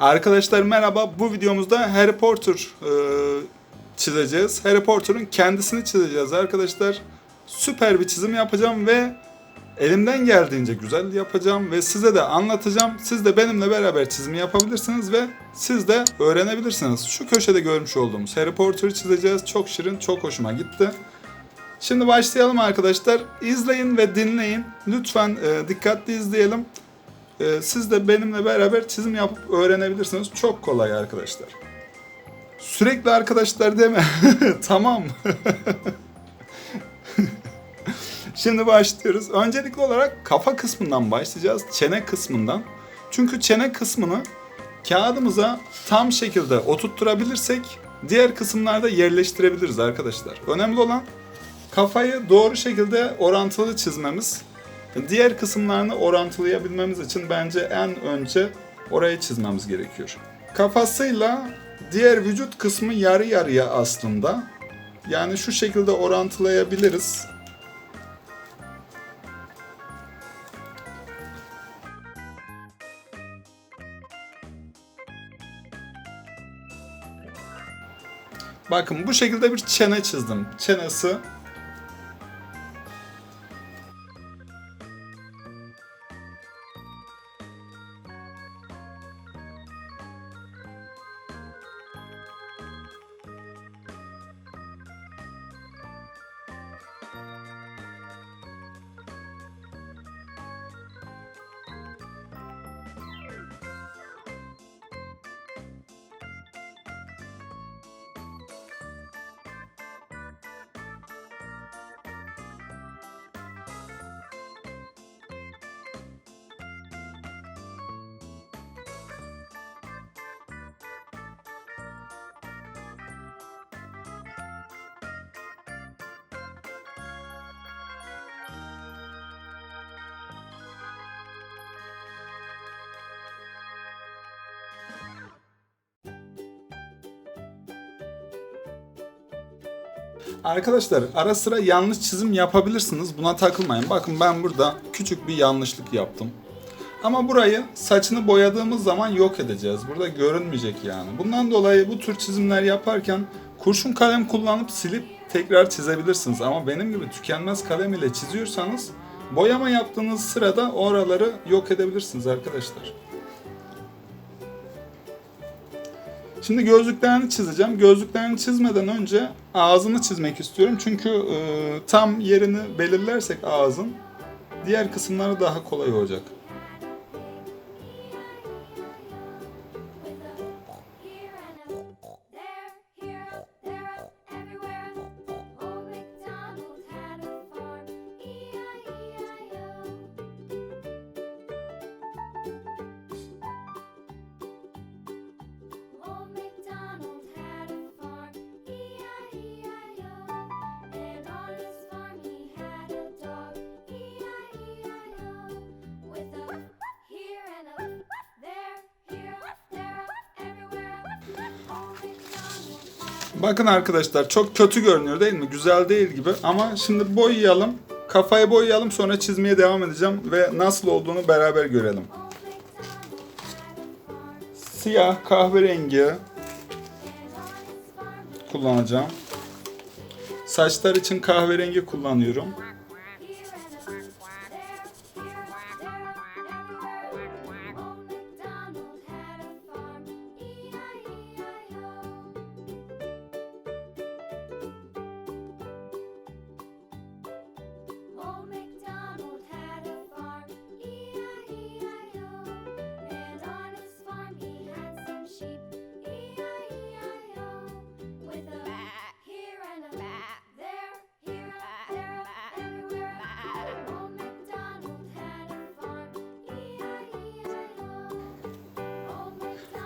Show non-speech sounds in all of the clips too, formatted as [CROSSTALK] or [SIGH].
Arkadaşlar merhaba. Bu videomuzda Harry Potter e, çizeceğiz. Harry Potter'ın kendisini çizeceğiz arkadaşlar. Süper bir çizim yapacağım ve elimden geldiğince güzel yapacağım ve size de anlatacağım. Siz de benimle beraber çizimi yapabilirsiniz ve siz de öğrenebilirsiniz. Şu köşede görmüş olduğumuz Harry Potter'ı çizeceğiz. Çok şirin, çok hoşuma gitti. Şimdi başlayalım arkadaşlar. İzleyin ve dinleyin. Lütfen e, dikkatli izleyelim. E, siz de benimle beraber çizim yapıp öğrenebilirsiniz. Çok kolay arkadaşlar. Sürekli arkadaşlar deme. [LAUGHS] tamam. [LAUGHS] Şimdi başlıyoruz. Öncelikli olarak kafa kısmından başlayacağız. Çene kısmından. Çünkü çene kısmını kağıdımıza tam şekilde oturtturabilirsek diğer kısımlarda yerleştirebiliriz arkadaşlar. Önemli olan kafayı doğru şekilde orantılı çizmemiz. Diğer kısımlarını orantılayabilmemiz için bence en önce orayı çizmemiz gerekiyor. Kafasıyla diğer vücut kısmı yarı yarıya aslında. Yani şu şekilde orantılayabiliriz. Bakın bu şekilde bir çene çizdim. Çenesi Arkadaşlar ara sıra yanlış çizim yapabilirsiniz. Buna takılmayın. Bakın ben burada küçük bir yanlışlık yaptım. Ama burayı saçını boyadığımız zaman yok edeceğiz. Burada görünmeyecek yani. Bundan dolayı bu tür çizimler yaparken kurşun kalem kullanıp silip tekrar çizebilirsiniz. Ama benim gibi tükenmez kalem ile çiziyorsanız boyama yaptığınız sırada oraları yok edebilirsiniz arkadaşlar. Şimdi gözlüklerini çizeceğim. Gözlüklerini çizmeden önce ağzını çizmek istiyorum. Çünkü e, tam yerini belirlersek ağzın diğer kısımları daha kolay olacak. Bakın arkadaşlar çok kötü görünüyor değil mi? Güzel değil gibi ama şimdi boyayalım. Kafayı boyayalım sonra çizmeye devam edeceğim ve nasıl olduğunu beraber görelim. Siyah kahverengi kullanacağım. Saçlar için kahverengi kullanıyorum.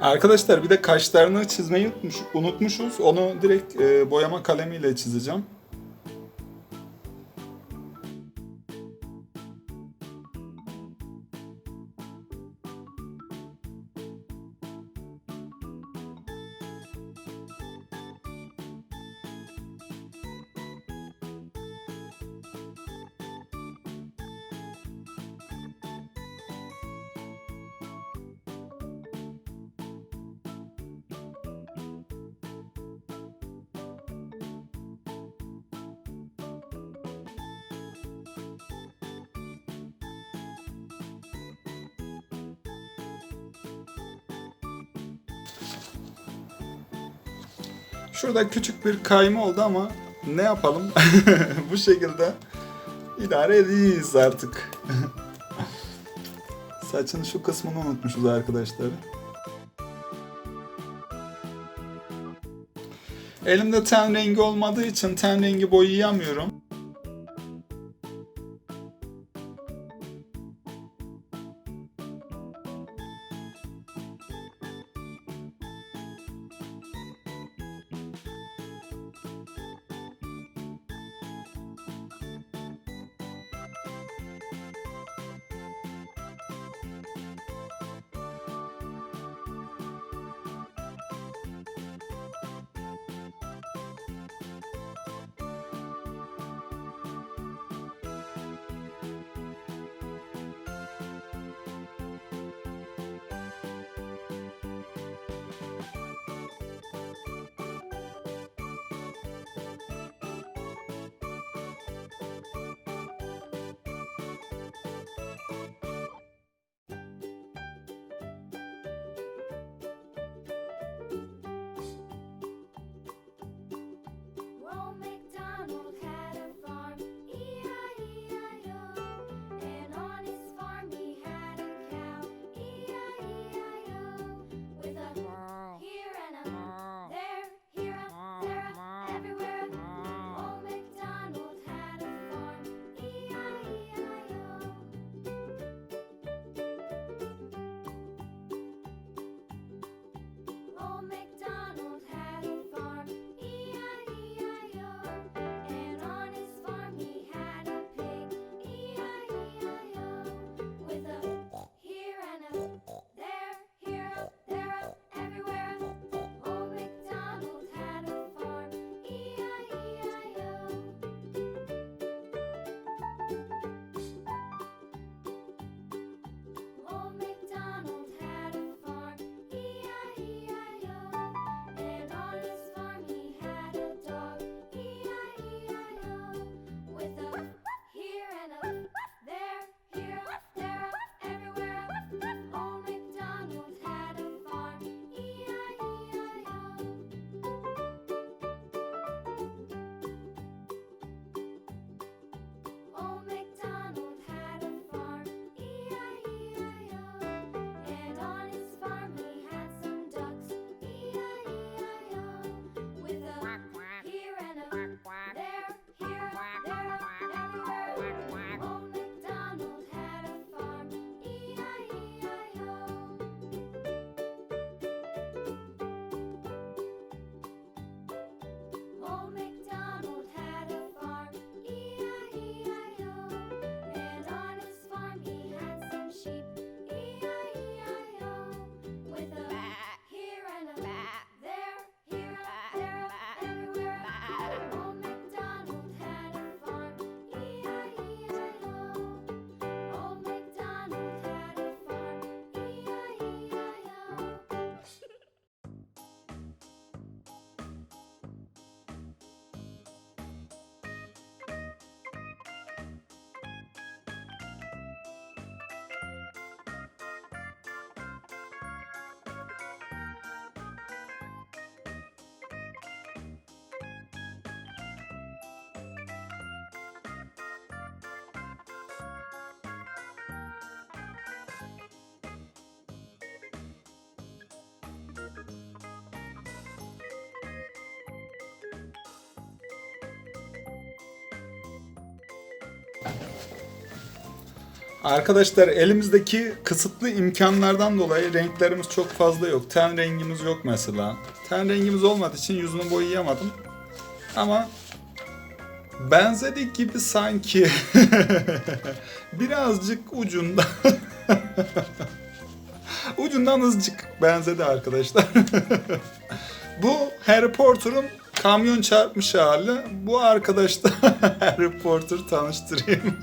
Arkadaşlar bir de kaşlarını çizmeyi unutmuş, unutmuşuz. Onu direkt e, boyama kalemiyle çizeceğim. Şurada küçük bir kayma oldu ama ne yapalım? [LAUGHS] Bu şekilde idare edeceğiz artık. [LAUGHS] Saçın şu kısmını unutmuşuz arkadaşlar. Elimde ten rengi olmadığı için ten rengi boyayamıyorum. Arkadaşlar elimizdeki kısıtlı imkanlardan dolayı renklerimiz çok fazla yok. Ten rengimiz yok mesela. Ten rengimiz olmadığı için yüzünü boyayamadım. Ama benzedik gibi sanki. [LAUGHS] Birazcık ucunda. [LAUGHS] Ucundan azıcık benzedi arkadaşlar. [LAUGHS] Bu Harry Potter'ın kamyon çarpmış hali. Bu arkadaş da Harry [LAUGHS] Potter tanıştırayım.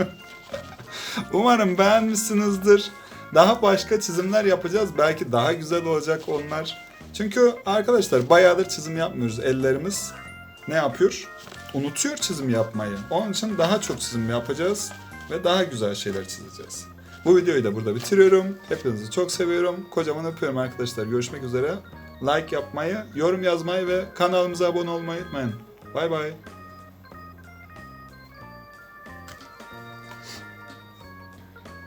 [LAUGHS] Umarım beğenmişsinizdir. Daha başka çizimler yapacağız. Belki daha güzel olacak onlar. Çünkü arkadaşlar bayağıdır çizim yapmıyoruz. Ellerimiz ne yapıyor? Unutuyor çizim yapmayı. Onun için daha çok çizim yapacağız ve daha güzel şeyler çizeceğiz. Bu videoyu da burada bitiriyorum. Hepinizi çok seviyorum. Kocaman öpüyorum arkadaşlar. Görüşmek üzere. Like yapmayı, yorum yazmayı ve kanalımıza abone olmayı unutmayın. Bay bay.